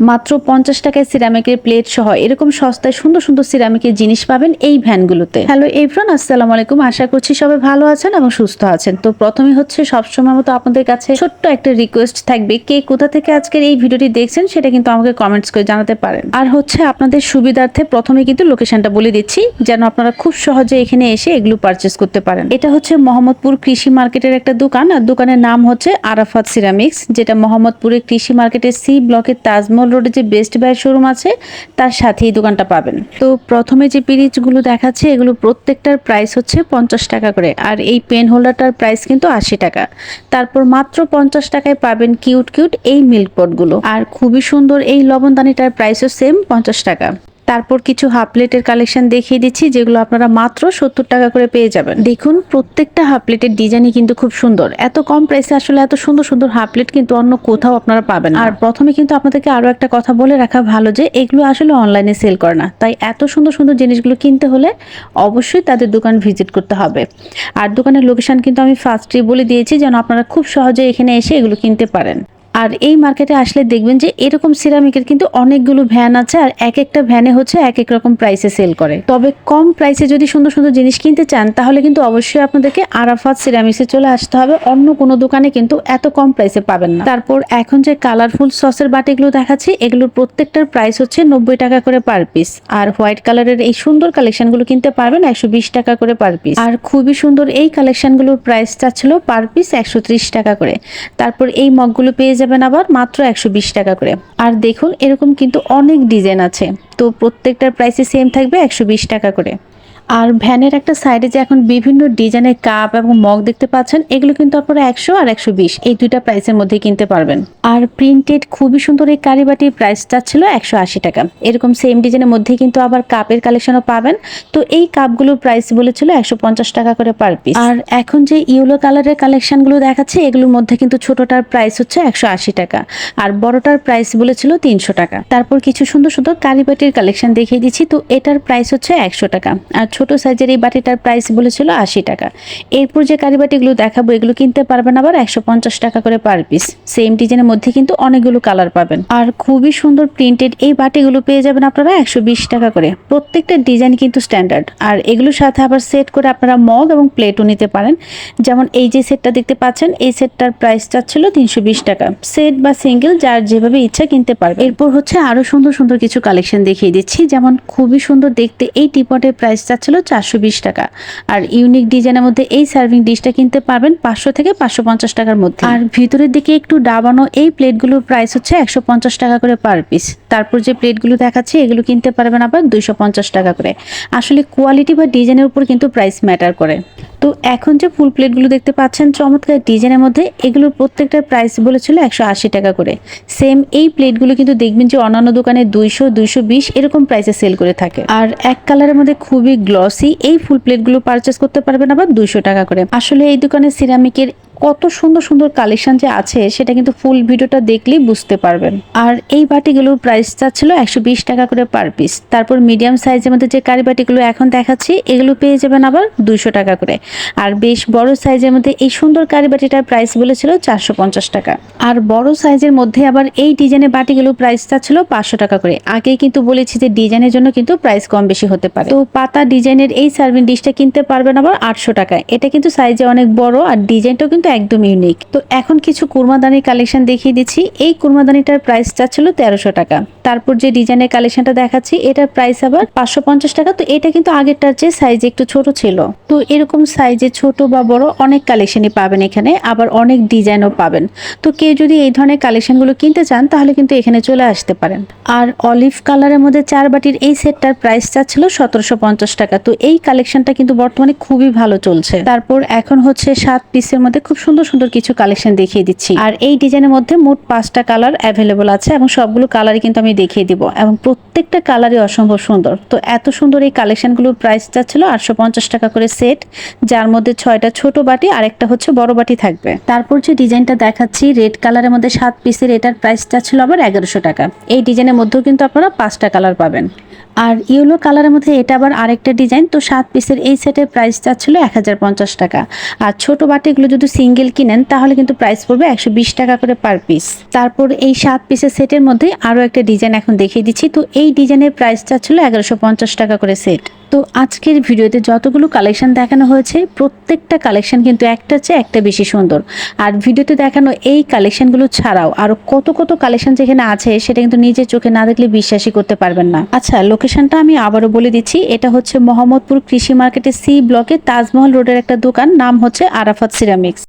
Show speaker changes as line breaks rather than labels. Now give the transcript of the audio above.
মাত্র পঞ্চাশ টাকায় সিরামিকের প্লেট সহ এরকম সস্তায় সুন্দর সুন্দর সিরামিকের জিনিস পাবেন এই ভ্যানগুলোতে। হ্যালো এভরান আসসালামু আলাইকুম। আশা করছি সবাই ভালো আছেন এবং সুস্থ আছেন। তো প্রথমে হচ্ছে সবসময় মতো আপনাদের কাছে ছোট্ট একটা রিকোয়েস্ট থাকবে, কে কোথা থেকে আজকের এই ভিডিওটি দেখছেন সেটা কিন্তু আমাকে কমেন্টস করে জানাতে পারেন। আর হচ্ছে আপনাদের সুবিধার্থে প্রথমে কিন্তু লোকেশনটা বলে দিচ্ছি, যেন আপনারা খুব সহজে এখানে এসে এগুলো পারচেস করতে পারেন। এটা হচ্ছে মোহাম্মদপুর কৃষি মার্কেটের একটা দোকান, আর দোকানের নাম হচ্ছে আরাফাত সিরামিক্স, যেটা মোহাম্মদপুরের কৃষি মার্কেটের সি ব্লকের তাজমহল রোডে যে বেস্ট বাই শোরুম আছে, তার সাথে এই দোকানটা পাবেন। তো প্রথমে যে পিরিচগুলো দেখাচ্ছে, এগুলো প্রত্যেকটার প্রাইস হচ্ছে পঞ্চাশ টাকা করে। আর এই পেন হোল্ডারটার প্রাইস কিন্তু আশি টাকা। তারপর মাত্র পঞ্চাশ টাকায় পাবেন কিউট কিউট এই মিল্ক পটগুলো আর খুবই সুন্দর এই লবণদানিটার প্রাইসও সেম পঞ্চাশ টাকা। তারপর কিছু হাফ প্লেটের কালেকশন দেখিয়ে দিচ্ছি, যেগুলো আপনারা মাত্র সত্তর টাকা করে পেয়ে যাবেন। দেখুন, প্রত্যেকটা হাফ প্লেটের ডিজাইনই কিন্তু খুব সুন্দর। এত কম প্রাইসে আসলে এত সুন্দর সুন্দর হাফ প্লেট কিন্তু অন্য কোথাও আপনারা পাবেন আর প্রথমে কিন্তু আপনাদেরকে আরও একটা কথা বলে রাখা ভালো যে, এগুলো আসলে অনলাইনে সেল করে না। তাই এত সুন্দর সুন্দর জিনিসগুলো কিনতে হলে অবশ্যই তাদের দোকান ভিজিট করতে হবে। আর দোকানের লোকেশন কিন্তু আমি ফার্স্টে বলে দিয়েছি, যেন আপনারা খুব সহজে এখানে এসে এগুলো কিনতে পারেন। আর এই মার্কেটে আসলে দেখবেন যে এরকম সিরামিকের কিন্তু অনেকগুলো ভ্যান আছে আর এক একটা ভ্যানে হচ্ছে এক এক রকম প্রাইসে সেল করে। তবে কম প্রাইসে যদি সুন্দর সুন্দর জিনিস কিনতে চান, তাহলে কিন্তু অবশ্যই আপনাদেরকে আরাফাত সিরামিক্সে চলে আসতে হবে। অন্য কোনো দোকানে কিন্তু এত কম প্রাইসে পাবেন না। তারপর এখন যে কালারফুল সসের বাটিগুলো দেখাচ্ছি, এগুলোর প্রত্যেকটার প্রাইস হচ্ছে নব্বই টাকা করে পার পিস আর হোয়াইট কালারের এই সুন্দর কালেকশনগুলো কিনতে পারবেন একশো বিশ টাকা করে পার পিস আর খুবই সুন্দর এই কালেকশনগুলোর প্রাইস চাচ্ছিল পার পিস একশো ত্রিশ টাকা করে। তারপর এই মগগুলো পেয়ে যাবেন আবার মাত্র একশো বিশ টাকা করে। আর দেখুন, এরকম কিন্তু অনেক ডিজাইন আছে। তো প্রত্যেকটার প্রাইসে সেম থাকবে একশো বিশ টাকা করে। আর ভ্যানের একটা সাইডে যে এখন বিভিন্ন ডিজাইনের কাপ এবং মগ দেখতে পাচ্ছেন, এগুলো কিন্তু আপনারা একশো আর একশো বিশ। এই দুইটা প্রাইসের মধ্যে কিনতে পারবেন। আর প্রিন্টেড খুবই সুন্দর এই কারিবাটির প্রাইসটা ছিল একশো আশি টাকা। এরকম সেম ডিজাইনের মধ্যে কিন্তু আবার কাপের কালেকশনও পাবেন। তো এই কাপগুলোর প্রাইস বলেছিল একশো পঞ্চাশ টাকা করে পার পিস আর এখন যে ইয়েলো কালারের কালেকশনগুলো দেখাচ্ছে, এগুলোর মধ্যে কিন্তু ছোটটার প্রাইস হচ্ছে একশো আশি টাকা। আর বড়টার প্রাইস বলেছিল তিনশো টাকা। তারপর কিছু সুন্দর সুন্দর কারিবাটির কালেকশন দেখিয়ে দিচ্ছি। তো এটার প্রাইস হচ্ছে একশো টাকা। আর ছোট সাইজের এই বাটিটার প্রাইস বলেছিল আশি টাকা। এরপর যে কারিবাটিগুলো দেখাবো, এগুলো কিনতে পারবেন আবার একশো পঞ্চাশ টাকা করে পার পিস সেম ডিজাইনের মধ্যে কিন্তু অনেকগুলো কালার পাবেন। আর খুবই সুন্দর প্রিন্টেড এই বাটিগুলো পেয়ে যাবেন আপনারা একশো বিশ টাকা করে। প্রত্যেকটা ডিজাইন কিন্তু স্ট্যান্ডার্ড আর এগুলোর সাথে আবার সেট করে আপনারা মগ এবং প্লেটও নিতে পারেন। যেমন এই যে সেটটা দেখতে পাচ্ছেন, এই সেটটার প্রাইস চাচ্ছিল তিনশো বিশ টাকা। সেট বা সিঙ্গেল যার যেভাবে ইচ্ছা কিনতে পারবে এরপর হচ্ছে আরও সুন্দর সুন্দর কিছু কালেকশন দেখিয়ে দিচ্ছি। যেমন খুবই সুন্দর দেখতে এই টিপটের প্রাইস চাচ্ছিল চারশো টাকা। আর ইউনিক ডিজাইনের মধ্যে এই সার্ভিং ডিশটা কিনতে পারবেন পাঁচশো থেকে পাঁচশো পঞ্চাশ টাকার মধ্যে। আর ভিতরের দিকে একটু ডাবানো এই প্লেটগুলোর প্রাইস হচ্ছে একশো পঞ্চাশ টাকা করে পার পিস তারপর যে প্লেটগুলো দেখাচ্ছি, এগুলো কিনতে পারবেন আবার দুইশো পঞ্চাশ টাকা করে। আসলে কোয়ালিটি বা ডিজাইনের উপর কিন্তু প্রাইস ম্যাটার করে। তো এখন যে ফুল প্লেটগুলো দেখতে পাচ্ছেন, চমৎকার ডিজাইনের মধ্যে এগুলোর প্রত্যেকটার প্রাইস বলেছিল একশো আশি টাকা করে। সেম এই প্লেটগুলো কিন্তু দেখবেন যে অন্যান্য দোকানে দুইশো দুইশো বিশ এরকম প্রাইসে সেল করে থাকে। আর এক কালারের মধ্যে খুবই গ্লসি এই ফুল প্লেটগুলো পারচেস করতে পারবেন আবার দুইশো টাকা করে। আসলে এই দোকানে সিরামিকের কত সুন্দর সুন্দর কালেকশন যে আছে, সেটা কিন্তু ফুল ভিডিওটা দেখলেই বুঝতে পারবেন। আর এই বাটিগুলোর প্রাইস ছিল একশো বিশ টাকা করে পার পিস তারপর মিডিয়াম সাইজের মধ্যে যে কারি বাটিগুলো এখন দেখাচ্ছি, এগুলো পেয়ে যাবেন আবার দুইশো টাকা করে। আর বেশ বড় সাইজের মধ্যে এই সুন্দর কারি বাটিটার প্রাইস বলেছিল চারশো পঞ্চাশ টাকা। আর বড় সাইজের মধ্যে আবার এই ডিজাইনের বাটিগুলো প্রাইসটা ছিল পাঁচশো টাকা করে। আগেই কিন্তু বলেছি যে ডিজাইনের জন্য কিন্তু প্রাইস কম বেশি হতে পারে। তো পাতা ডিজাইনের এই সার্ভিং ডিশটা কিনতে পারবেন আবার আটশো টাকায়। এটা কিন্তু সাইজে অনেক বড়, আর ডিজাইনটাও কিন্তু একদম ইউনিক তো এখন কিছু কুরমাদানির কালেকশন দেখিয়ে দিচ্ছি। এই কুরমাদানিটার প্রাইসটা ছিল তেরোশো টাকা। তারপর যে ডিজাইনের কালেকশনটা দেখাচ্ছি, এটার প্রাইস আবার পাঁচশো পঞ্চাশ টাকা। তো এটা কিন্তু আগেরটার চেয়ে সাইজ একটু ছোট ছিল। তো এরকম সাইজে ছোট বা বড় অনেক কালেকশনই পাবেন এখানে, আবার অনেক ডিজাইনও পাবেন। তো কেউ যদি এই ধরনের কালেকশনগুলো কিনতে চান, তাহলে কিন্তু এখানে চলে আসতে পারেন। আর অলিভ কালারের মধ্যে চার বাটির এই সেটটার প্রাইসটা ছিল সতেরোশো পঞ্চাশ টাকা। তো এই কালেকশনটা কিন্তু বর্তমানে খুবই ভালো চলছে। তারপর এখন হচ্ছে সাত পিসের মধ্যে খুব সুন্দর সুন্দর কিছু কালেকশন দেখিয়ে দিচ্ছি। আর এই ডিজাইনের মধ্যে মোট পাঁচটা কালার অ্যাভেলেবল আছে এবং সবগুলো কালারই কিন্তু আমি দেখিয়ে দিব এবং প্রত্যেকটা কালারই অসম্ভব সুন্দর। তো এত সুন্দর এই কালেকশনগুলোর প্রাইসটা ছিল আটশো পঞ্চাশ টাকা করে সেট যার মধ্যে ছয়টা ছোট বাটি আর একটা হচ্ছে বড় বাটি থাকবে। তারপর যে ডিজাইনটা দেখাচ্ছি রেড কালারের মধ্যে সাত পিসের এটার প্রাইসটা ছিল আবার এগারোশো টাকা। এই ডিজাইনের মধ্যেও কিন্তু আপনারা পাঁচটা কালার পাবেন। আর ইয়েলো কালারের মধ্যে এটা আবার আরেকটা ডিজাইন। তো সাত পিসের এই সেটের প্রাইস চাচ্ছিল এক টাকা। আর ছোট বাটিগুলো যদি সিঙ্গেল কিনেন, তাহলে কিন্তু প্রাইস পড়বে একশো বিশ টাকা করে পার পিস তারপর এই সাত পিসের সেটের মধ্যে আরও একটা ডিজাইন এখন দেখিয়ে দিচ্ছি। তো এই ডিজাইনের প্রাইস চাচ্ছিল এগারোশো টাকা করে সেট তো আজকের ভিডিওতে যতগুলো কালেকশন দেখানো হয়েছে, প্রত্যেকটা কালেকশন কিন্তু একটা চেয়ে একটা বেশি সুন্দর। আর ভিডিওতে দেখানো এই কালেকশনগুলো ছাড়াও আরও কত কত কালেকশন যেখানে আছে, সেটা কিন্তু নিজের চোখে না দেখলে বিশ্বাসই করতে পারবেন না। আচ্ছা লোকেশনটা আমি আবারও বলে দিচ্ছি। এটা হচ্ছে মোহাম্মদপুর কৃষি মার্কেটের সি ব্লকে তাজমহল রোডের একটা দোকান, নাম হচ্ছে আরাফাত সিরামিক্স।